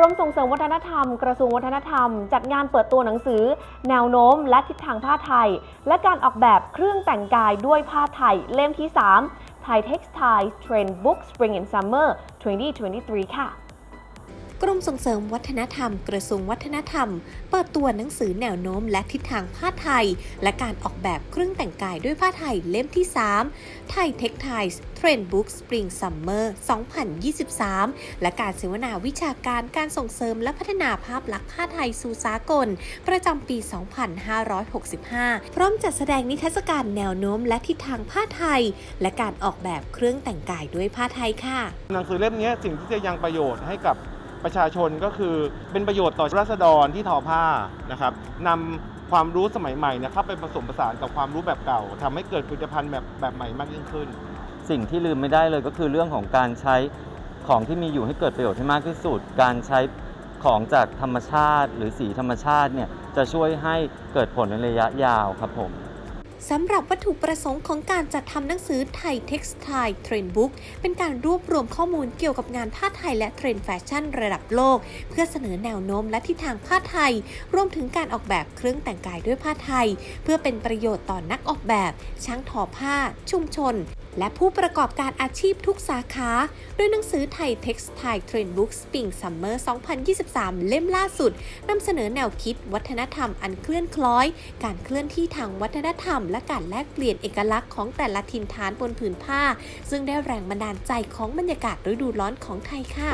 รมส่งเสริมวัฒนธรรม กระทรวงวัฒนธรรม จัดงานเปิดตัวหนังสือ แนวโน้ม และทิศทางผ้าไทย และการออกแบบเครื่องแต่งกายด้วยผ้าไทย เล่มที่ 3 Thai Textile Trend Book Spring and Summer 2023 ค่ะ กรมส่งเสริมวัฒนธรรม กระทรวงวัฒนธรรม เปิดตัวหนังสือแนวโน้มและทิศทางผ้าไทย และการออกแบบเครื่องแต่งกายด้วยผ้าไทยเล่มที่ 3 ไทยเทคไทส์เทรนด์บุ๊กสปริงซัมเมอร์2023 และการเสวนาวิชาการการส่งเสริมและพัฒนาภาพลักษณ์ผ้าไทยสู่สากล ประจำปี 2565 พร้อมจัดแสดงนิทรรศการแนวโน้มและทิศทางผ้าไทย และการออกแบบเครื่องแต่งกายด้วยผ้าไทยค่ะหนังสือเล่มนี้สิ่งที่จะยังประโยชน์ให้กับ ประชาชนก็คือเป็นประโยชน์ต่อรัษฎรที่ทอผ้านะครับนำความรู้สมัยใหม่เนยเข้าไปผสมผสานกับความรู้แบบเก่าทำให้เกิดผลิตภัณฑ์แบบแบบใหม่มากยิ่งขึ้น สิ่งที่ลืมไม่ได้เลยก็คือเรื่องของการใช้ของที่มีอยู่ให้เกิดประโยชน์ให้มากที่สุด การใช้ของจากธรรมชาติ หรือสีธรรมชาติเนี่ยจะช่วยให้เกิดผลในระยะยาวครับผม สำหรับวัตถุประสงค์ของการจัดทำหนังสือไทย Textile Trend Book เป็นการรวบรวมข้อมูลเกี่ยวกับงานผ้าไทยและเทรนด์แฟชั่นระดับโลก เพื่อเสนอแนวโน้มและทิศทางผ้าไทย รวมถึงการออกแบบเครื่องแต่งกายด้วยผ้าไทย เพื่อเป็นประโยชน์ต่อนนักออกแบบ ช่างทอผ้า ชุมชน และผู้ประกอบการอาชีพทุกสาขาโดยหนังสือไทย Textile Trend Book Spring Summer 2023 เล่มล่าสุดนำเสนอแนวคิดวัฒนธรรมอันเคลื่อนคล้อย การเคลื่อนที่ทางวัฒนธรรม และการแลกเปลี่ยนเอกลักษณ์ของแต่ละถิ่นฐานบนผืนผ้า ซึ่งได้แรงบันดาลใจของบรรยากาศฤดูร้อนของไทยค่ะ